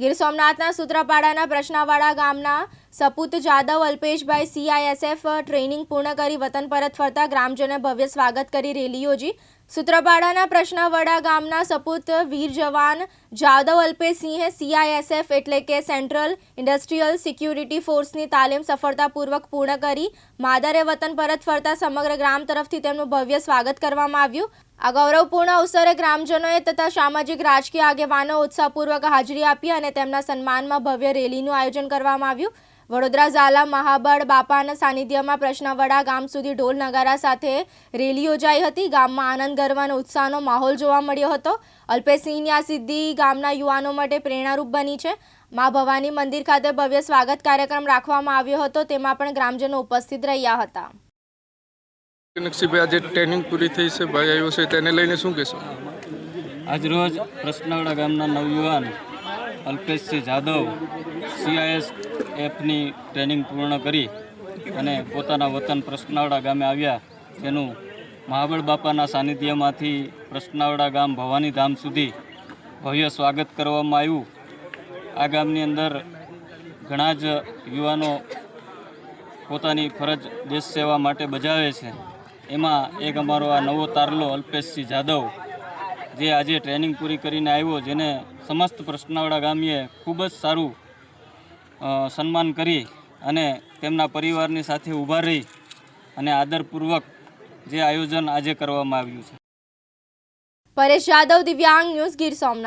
ગીર સોમનાથના સૂત્રાપાડાના પ્રશ્નાવાડા ગામના સપૂત જાદવ અલ્પેશભાઈ સીઆઈએસએફ ટ્રેનિંગ પૂર્ણ કરી વતન પરત ફરતા ગ્રામજનોએ ભવ્ય સ્વાગત કરી રેલી યોજી. સૂત્રાપાડાના પ્રશ્નાવાડા ગામના સપૂત વીર જવાન જાદવ અલ્પેશસિંહે સીઆઈએસએફ એટલે કે સેન્ટ્રલ ઇન્ડસ્ટ્રીયલ સિક્યુરિટી ફોર્સની તાલીમ સફળતાપૂર્વક પૂર્ણ કરી. માદરે વતન પરત ફરતા સમગ્ર ગ્રામ તરફથી તેમનું ભવ્ય સ્વાગત કરવામાં આવ્યું. આ ગૌરવપૂર્ણ અવસરે ગ્રામજનોએ તથા સામાજિક રાજકીય આગેવાનો ઉત્સાહપૂર્વક હાજરી આપી અને તેમના સન્માનમાં ભવ્ય રેલીનું આયોજન કરવામાં આવ્યું. વડોદરા ઝાલા, મહાબળ, બાપાના સાનિધ્યમાં પ્રશ્નવડા ગામ સુધી ઢોલ નગારા સાથે રેલી યોજાઈ હતી. ગામમાં આનંદ ગરવાનો ઉત્સાહનો માહોલ જોવા મળ્યો હતો. અલ્પેશસિંહની આ સિદ્ધિ ગામના યુવાનો માટે પ્રેરણારૂપ બની છે. મા ભવાની મંદિર ખાતે ભવ્ય સ્વાગત કાર્યક્રમ રાખવામાં આવ્યો હતો. તેમાં પણ ગ્રામજનો ઉપસ્થિત રહ્યા હતા. નકસીભાઈ આજે ટ્રેનિંગ પૂરી થઈ છે, ભાઈ આવ્યો છે, તેને લઈને શું કહેશો? આજરોજ પ્રશ્નાવડા ગામના નવયુવાન અલ્પેશસિંહ જાદવ સીઆઈએસ એફની ટ્રેનિંગ પૂર્ણ કરી અને પોતાના વતન પ્રશ્નાવડા ગામે આવ્યા. તેનું મહાબળ બાપાના સાનિધ્યમાંથી પ્રશ્નાવડા ગામ ભવાની ધામ સુધી ભવ્ય સ્વાગત કરવામાં આવ્યું. આ ગામની અંદર ઘણા જ યુવાનો પોતાની ફરજ દેશ સેવા માટે બજાવે છે. એમાં એક અમારો આ નવો તારલો, અલ્પેશસિંહ જાદવ, જે આજે ટ્રેનિંગ પૂરી કરીને આવ્યો, જેને સમસ્ત પ્રશ્નાવડા ગામીએ ખૂબ જ સારું સન્માન કરી અને તેમના પરિવારની સાથે ઊભા રહી અને આદરપૂર્વક જે આયોજન આજે કરવામાં આવ્યું છે. પરેશ યાદવ દિવ્યાંગ ન્યૂઝ ગીર સોમનાથ.